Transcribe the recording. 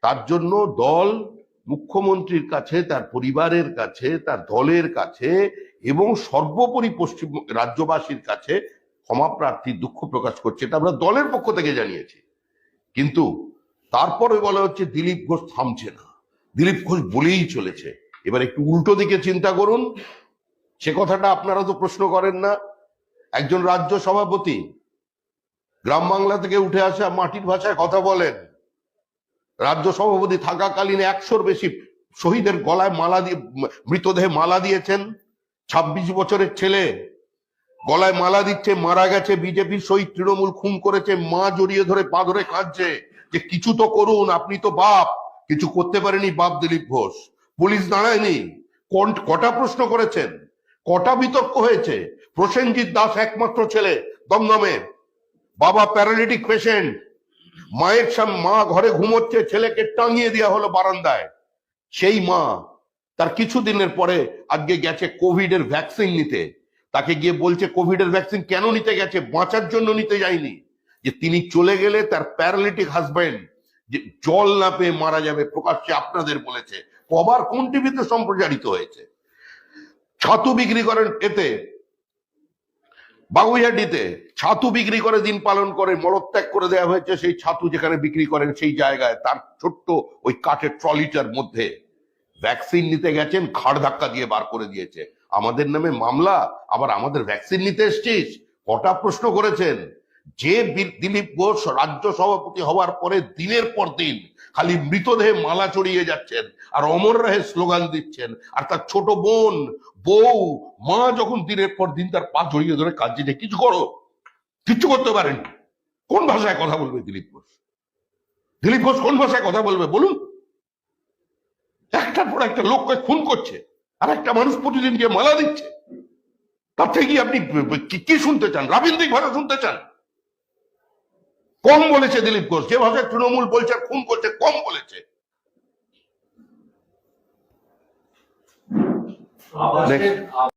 তার জন্য দল মুখ্যমন্ত্রীর কাছে, তার পরিবারের কাছে, তার দলের কাছে এবং সর্বোপরি পশ্চিম রাজ্যবাসীর কাছে ক্ষমা প্রার্থী দুঃখ প্রকাশ করছে, এটা আমরা দলের পক্ষ থেকে জানিয়েছি। কিন্তু তারপরে বলা হচ্ছে দিলীপ ঘোষ থামছে না। দিলীপ ঘোষ বলেই চলেছে। এবার একটু উল্টো দিকে চিন্তা করুন। সে কথাটা আপনারা তো প্রশ্ন করেন না। একজন রাজ্য সভাপতি, গ্রাম বাংলা থেকে উঠে আসা মাটির ভাষায় কথা বলেন। রাজ্য সভাপতি থাকাকালীন একশোর বেশি শহীদের গলায় মালা দিয়ে, মৃতদেহে মালা দিয়েছেন। ছাব্বিশ বছরের ছেলে গলায় মালা দিচ্ছে, মারা গেছে, বিজেপির শহীদ তৃণমূল খুন করেছে, মা জড়িয়ে ধরে পা ধরে কাঁদছে যে কিছু তো করুন, আপনি তো বাপ। কিছু করতে পারেনি বাপ দিলীপ ঘোষ। পুলিশ দাঁড়ায়নি। কটা প্রশ্ন করেছেন? কটা বিতর্ক হয়েছে? প্রসেনজিৎ দাস একমাত্র ছেলে দমদমের বাবা প্যারালিটিক পেশেন্ট মায়ের সাম মা ঘরে ঘুমোচ্ছে, ছেলেকে টাঙিয়ে দেওয়া হলো বারান্দায়। সেই মা তার কিছুদিনের পরে আজকে গেছে কোভিড এর ভ্যাকসিন নিতে। তাকে গিয়ে বলছে কোভিড এর ভ্যাকসিন কেন নিতে গেছে? বাঁচার জন্য নিতে যায়নি। যে তিনি চলে গেলে তার প্যারালিটিক হাজবেন্ড যে জল না পেয়ে মারা যাবে প্রকাশ্যে আপনাদের বলেছে। কবার কোন টিভিতে সম্প্রচারিত হয়েছে। ছাতু বিক্রি করেন এতে বাগুইহাটিতে ছাতু বিক্রি করে দিন পালন করে, মলত্যাগ করে দেওয়া হয়েছে সেই ছাতু যেখানে বিক্রি করেন সেই জায়গায়, তার ছোট্ট ওই কাঠের ট্রলিটার মধ্যে। ভ্যাকসিন নিতে গেছেন, ঘাড় ধাক্কা দিয়ে বার করে দিয়েছে। আমাদের নামে মামলা, আবার আমাদের ভ্যাকসিন নিতে এসছিস? কটা প্রশ্ন করেছেন? যে দিলীপ ঘোষ রাজ্য সভাপতি হওয়ার পরে দিনের পর দিন খালি মৃতদেহে মালা চড়িয়ে যাচ্ছেন আর অমর রাহে স্লোগান দিচ্ছেন। আর তার ছোট বোন, বউ, মা যখন দিনের পর দিন তার পা জড়িয়ে ধরে কাঁদছে যে, কিছু করো? কিচ্ছু করতে পারেন। কোন ভাষায় কথা বলবে দিলীপ ঘোষ? দিলীপ ঘোষ কোন ভাষায় কথা বলবে? বলুন। একটার পর একটা লোককে খুন করছে আর একটা মানুষ প্রতিদিন গিয়ে মালা দিচ্ছে। তার থেকে আপনি কি শুনতে চান? রাবীন্দ্রিক ভাষা শুনতে চান? কম বলেছে দিলীপ ঘোষ। যে ভাষায় তৃণমূল বলছে খুন করছে কম বলেছে।